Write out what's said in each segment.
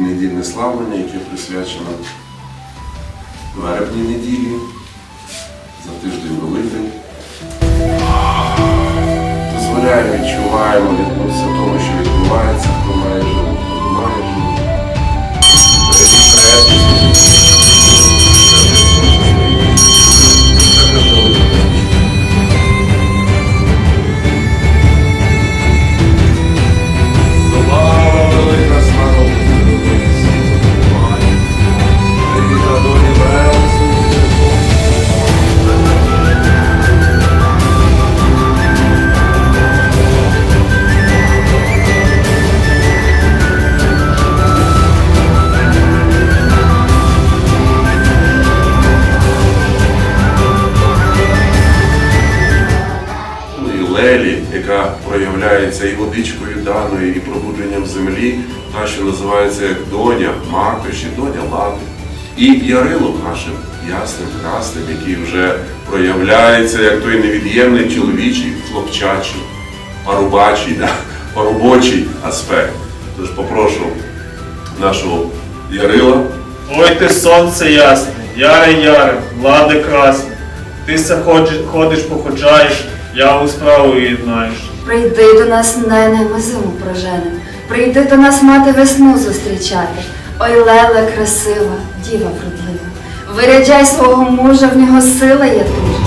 недільне славлення, яке присвячено вербній неділі, за тиждень Великдень. Дозволяємо, відчуваємо, відноситься тому, що відбувається, хто має живу, яка проявляється і водичкою даною, і пробудженням землі, та, що називається як доня, макоші, доня лади. І Ярилом нашим ясним, красним, який вже проявляється як той невід'ємний чоловічий, хлопчачий, парубачий, да, парубочий аспект. Тож попрошу нашого Ярила. Ой ти сонце ясне, яре яре, влади красне. Ти все ходиш, походжаєш, я у справу єднаєш. Прийди до нас, нене, ми зиму проженем. Прийди до нас мати весну зустрічати. Ой, леле красива, діва вродлива. Виряджай свого мужа, в нього сила є дуже.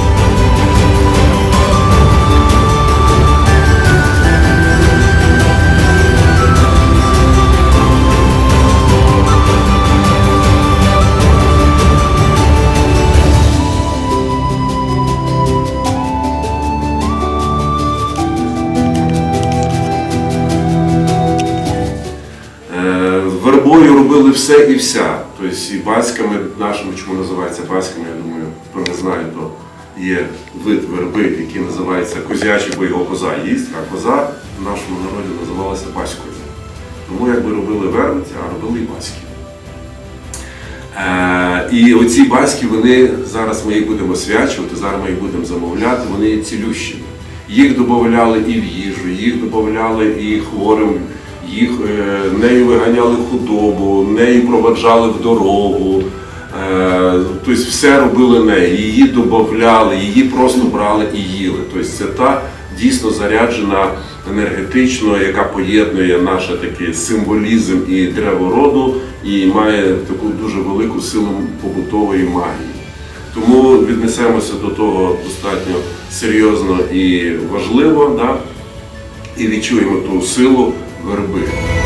Робили все і вся. Тобто і батьками нашими, чому називається батьками, я думаю, хто не знає, то є вид верби, який називається козячий, бо його коза їсть, а коза в нашому народі називалася батькою. Тому якби робили верби, а робили і батьки. Е, і оці батьки, вони зараз ми їх будемо освячувати, зараз ми їх будемо замовляти, вони є цілющими. Їх додавали і в їжу, їх додавали і хворим, їх е, нею виганяли худобу, нею проваджали в дорогу. Е, тобто все робили нею, її додавали, її просто брали і їли. Тобто це та дійсно заряджена енергетично, яка поєднує наш такий символізм і древороду, і має таку дуже велику силу побутової магії. Тому віднесемося до того достатньо серйозно і важливо, да? і відчуємо ту силу верби.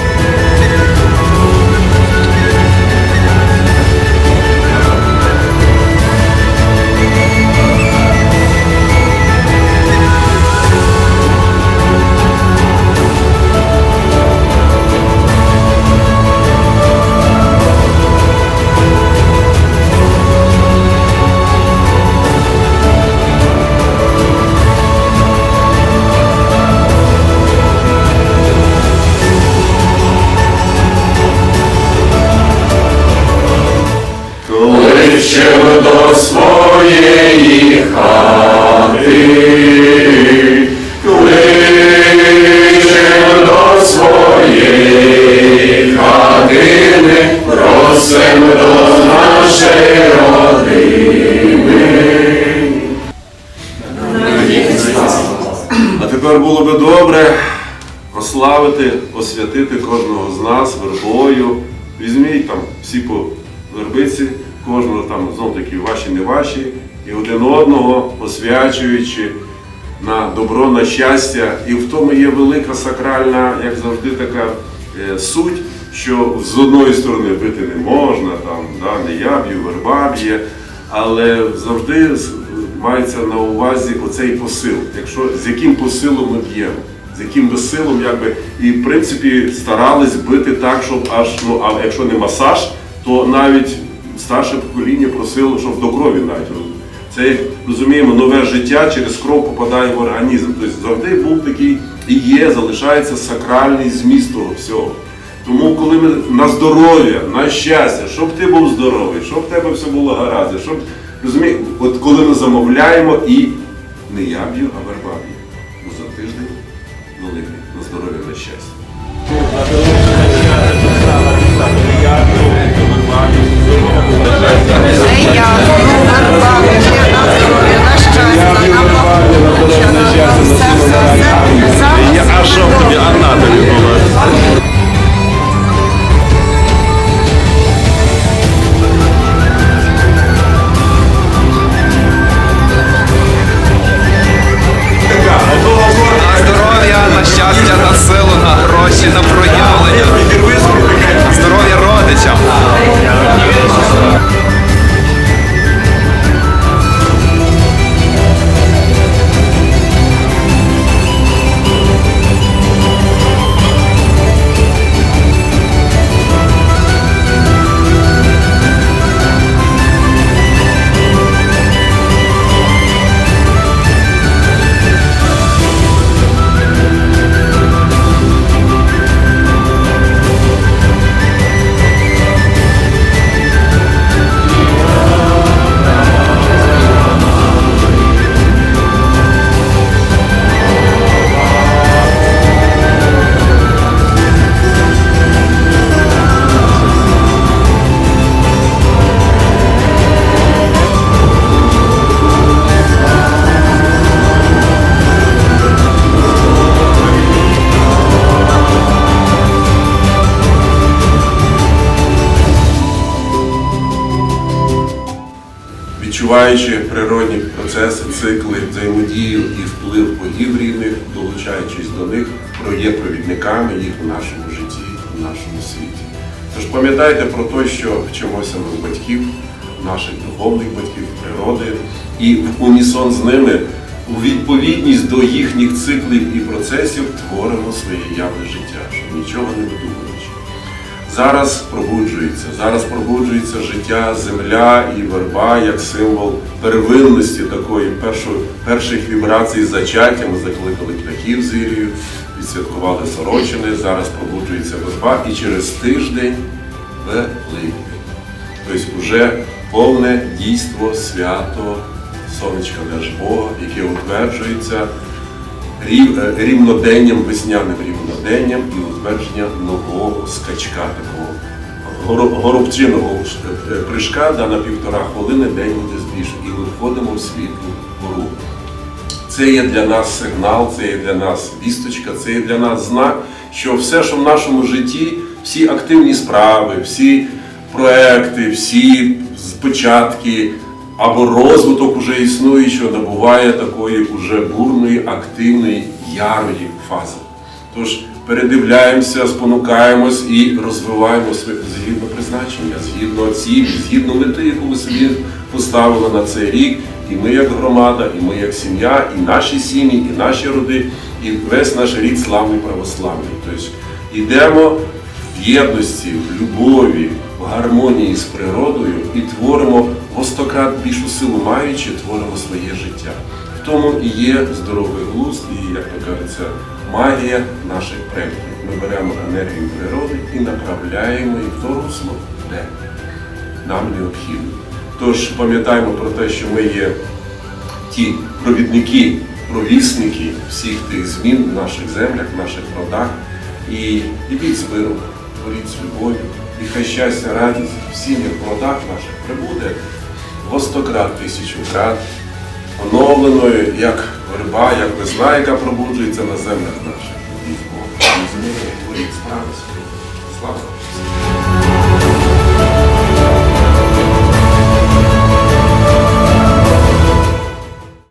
Освятити кожного з нас вербою. Візьміть там всі по вербиці, кожного там знов таки ваші, не ваші, і один одного освячуючи на добро, на щастя. І в тому є велика сакральна, як завжди, така е, суть, що з одної сторони бити не можна, там, да, не я б'ю, верба б'є, але завжди мається на увазі оцей посил. Якщо з яким посилом ми б'ємо, з яким якби, і в принципі старались бити так, щоб аж, ну а якщо не масаж, то навіть старше покоління просило, щоб до крові навіть. Це як розуміємо, нове життя через кров попадає в організм. Тобто завжди був такий і є, залишається сакральний зміст того всього. Тому, коли ми на здоров'я, на щастя, щоб ти був здоровий, щоб в тебе все було гаразд, щоб розумієш, от коли ми замовляємо і не я б'ю, а верба. Ну за тиждень великий на здоров'я на щастя. Відчуваючи природні процеси, цикли, взаємодію і вплив богів рівних, долучаючись до них, є провідниками їх у нашому житті, у нашому світі. Тож пам'ятайте про те, що вчимося ми батьків, наших духовних батьків, природи, і в унісон з ними у відповідність до їхніх циклів і процесів творимо своє явне життя, щоб нічого не видумуючи. Зараз пробуджується, зараз пробуджується життя, земля і верба як символ первинності такої першої, перших вібрацій зачаття. Ми закликали птахів з вірію, відсвяткували сорочини, зараз пробуджується верба і через тиждень Великдень. Тобто вже повне дійство свято сонечка Держбога, яке утверджується рівноденням, весняним рівноденням і утвердження нового скачка, такого горобчиного е, прыжка, да, на півтора хвилини день буде збільшений. І ми входимо в світлу пору. Це є для нас сигнал, це є для нас вісточка, це є для нас знак, що все, що в нашому житті, всі активні справи, всі проекти, всі початки або розвиток уже існуючого набуває такої уже бурної, активної, ярої фази. Тож передивляємося, спонукаємось і розвиваємо своє згідно призначення, згідно цілі, згідно мети, яку ми собі поставили на цей рік. І ми як громада, і ми як сім'я, і наші сім'ї, і наші роди, і весь наш рід славний православний. Тобто йдемо в єдності, в любові, в гармонії з природою і творимо в стократ більшу силу маючи, творимо своє життя. В тому і є здоровий глузд, і, як то кажеться, магія наших предків. Ми беремо енергію природи і направляємо її в то русло, де нам необхідно. Тож пам'ятаємо про те, що ми є ті провідники, провісники всіх тих змін в наших землях, в наших родах. І ідіть з миром, творіть з любов'ю, і хай щастя, радість в сім'ях, в родах наших прибуде во стократ, тисячу крат, оновленою, як верба, як весна, яка пробуджується на землях наших. Бог, і з справи свої. Слава!